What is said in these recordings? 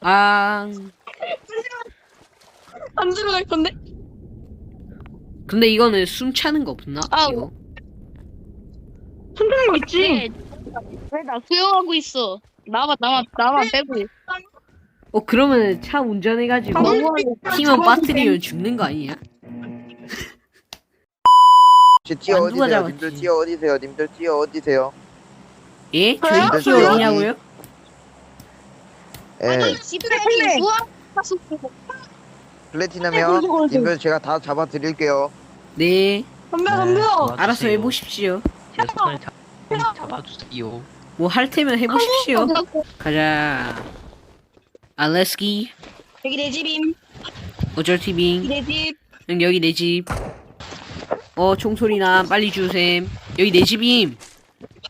아 안 들어갈 건데? 근데 이거는 숨 차는 거 없나? 아, 이거? 흔드는 거 있지? 네. 왜나 수영하고 있어? 나만 나만 나만 빼고. 어 그러면 차 운전해가지고 아, 팀원 빠뜨리면 죽는 거 아니야? 제안 누가 어디세요? 잡았지? 님들 티어 어디세요? 님들 티어 어디세요? 예? 저희 저요? 티어 어디냐고요? 예, 집에 플레이. 우와. 플래티넘이요. 네, 그러죠. 님들 제가 다 잡아드릴게요. 네 네. 덤벼 도와주세요. 알아서 해보십시오 제 손을 잡, 좀 잡아주세요. 뭐 할 테면 해보십시오 가자 알레스키 여기 내 집임 어쩔 티빙 내 집 응, 여기 내 집. 어, 총소리나 빨리 주셈. 여기 내 집임.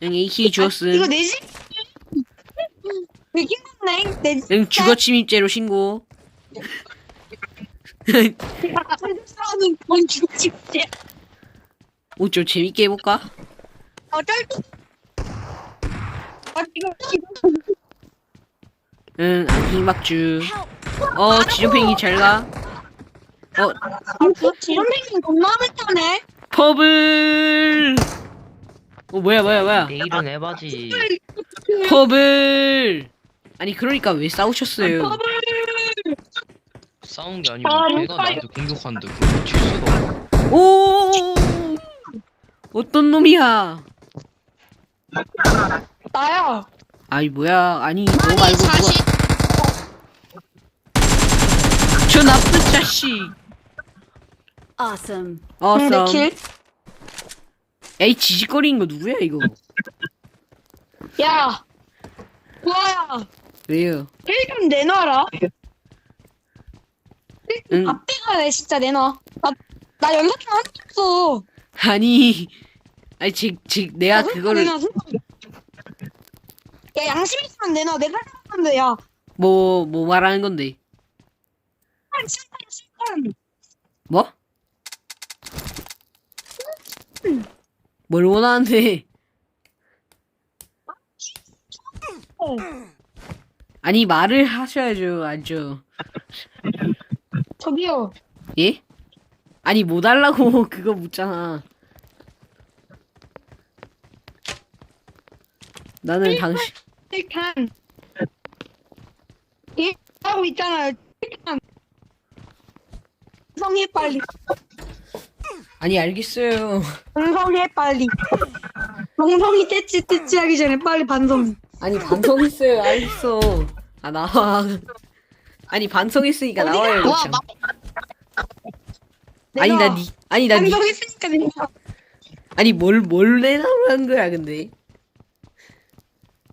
응, AK 주었음. 이거 내 집? 드네 내 집. 응, 주거 침입죄로 신고. 사람은 뭔 죽집지 오, 좀 재밌게 해볼까? 어쩔 수 아, 이거 이거 응, 안킹막주. 어, 지점팽이 잘 가. 어, 지름팽이는 겁나 못하네 퍼블! 어, 뭐야, 뭐야, 뭐야. 내일은 에바지. 퍼블! 아니, 그러니까 왜 싸우셨어요? 싸운 게 아니고 아, 걔가 나한테 공격하는데 그걸 칠 수가 없어. 오! 어떤 놈이야? 나야 아이, 뭐야. 아니, 너 말고 누가. 자식. 저 나쁜 자식. Awesome. 어썸. 내킬 에이 지직거리는 거 누구야 이거? 야 뭐야 왜요? 일좀 내놔라. 응. 앞에가 내 진짜 내놔. 나, 나 연락처 한적 없어. 아니. 아니 즉즉 내가 그거를 내놔, 야 양심 있으면 내놔. 내가 생각하는데 야. 뭐 뭐 말하는 건데? 실탄 실탄 뭐? 뭘 원하는데? 아니 말을 하셔야죠 알죠? 저기요 예? 아니 뭐 달라고 그거 묻잖아. 나는 당신 실탄 예 하고 있잖아요 실탄 성해 빨리 아니 알겠어요. 반성해 빨리 정성이 떼찌 떼찌 하기 전에 빨리 반성 아니 반성했어요 알겠어 아 나와. 아니 반성했으니까 나와요 와, 참. 막 아니 나 니, 아니 나 니, 반성했으니까 내가 아니 뭘뭘 내놓으라는 거야 근데?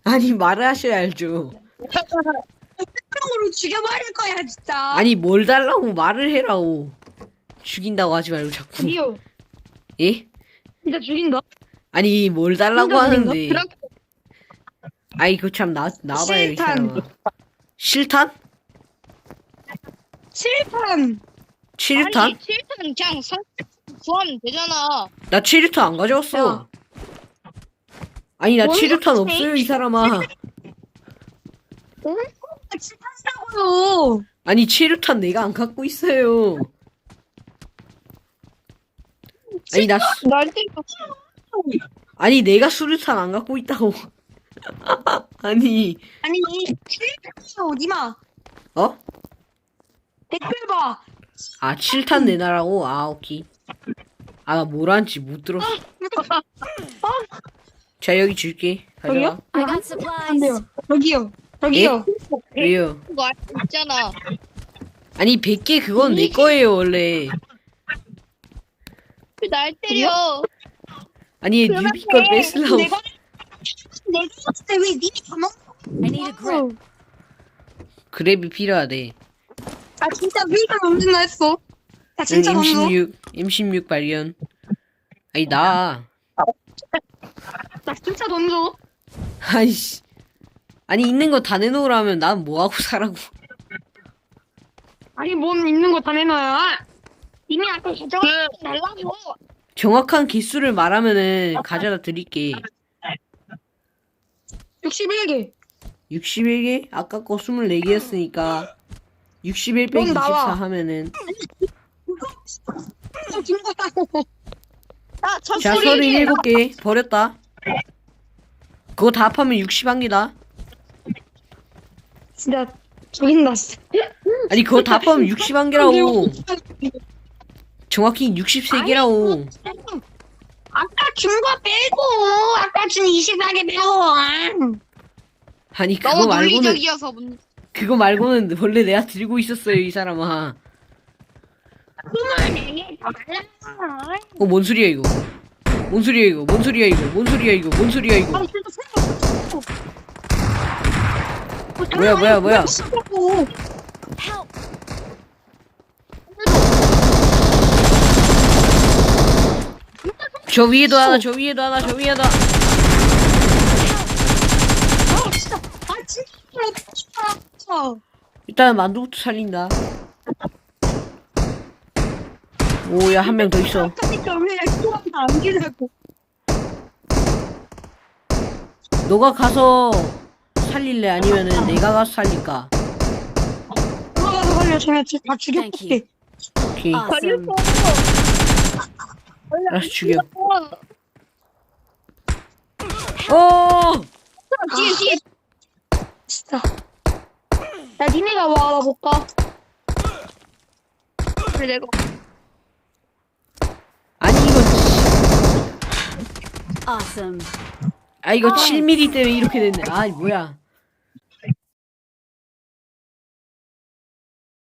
아니 말을 하셔야 알죠. 으로 죽여버릴 거야 진짜. 아니 뭘 달라고 말을 해라고. 죽인다고 하지 말고 자꾸. 저기요. 예? 진짜 죽인다 아니 뭘 달라고 하는데? 아이 그거 참 나, 나와봐요 이 실탄. 사람아 실탄 실탄 칠탄 아니, 칠탄 그냥 상 구하면 되잖아. 나 칠탄 안 가져왔어 아니 나뭔 칠탄 소리지? 없어요 이 사람아 실탄이라고요 아니 치료탄 내가 안 갖고 있어요. 아니 나 수- 날 때려. 아니 내가 수류탄 안 갖고 있다고. 아니 아니 실탄이요 니마 어? 댓글 봐아 칠탄 내놔라고? 아 오케이. 아나 뭐란지 못 들었어. 자 여기 줄게. 가져와. I got 안 supplies. 돼요 저기요 저기요 왜요? 그거 알고 있잖아. 아니 100개 그건 내 거예요 원래. 왜날 때려. 아니 뉴비 걸 뺏으려고. 내가 내가 했을 때왜 님이 다 먹어 I need a grip. 그랩이 필요하대. 아 진짜 위가 넘진다 했어 아 응, 진짜 넘어 M16 M16 발견. 아니 나 나 진짜 던져 아이씨. 아니 있는 거 다 내놓으라면 난 뭐 하고 살라고. 아니 몸 있는 거 다 내놔요 님이 아까 가져가 그 달라고 정확한 개수를 말하면은 가져다 드릴게. 61개 61개? 아까 거 24개였으니까 61 빼기 그럼 나와. 24 하면은 아, 저 자 소리. 37개 버렸다 그거 다 합하면 61개다 진짜 죽인다 진짜. 아니 그거 다 합하면 61개라고 정확히 63개라고 아까 준 거 빼고 아까 준 24개 빼고. 아니 그거 너무 말고는 논리적이어서 문- 그거 말고는 원래 내가 들고 있었어요 이 사람아. 그만 얘기해 달라 어 뭔 소리야 이거? 뭔 소리야 이거? 뭔 소리야 이거? 뭔 소리야 이거? 뭔 소리야 이거? 뭐야, 뭐야, 뭐야. 저 위에도 하나 저 위에도 하나 저 위에도 하나. 아 진짜. 아 진짜. 진짜 일단 만두부터 살린다. 오야 한 명 더 있어. 그러니까 왜 너가 가서 살릴래? 아니면은 내가 가서 살릴까? 들어가서 살려 쟤네 다 죽여볼게 오케이. Awesome. 알았어 죽여. 어, 어! 뒤에 뒤에. 진짜. 야 니네가 와나 못가 그래 내가. 아니 이거. 아 이거 7mm 때문에 이렇게 됐네. 아 뭐야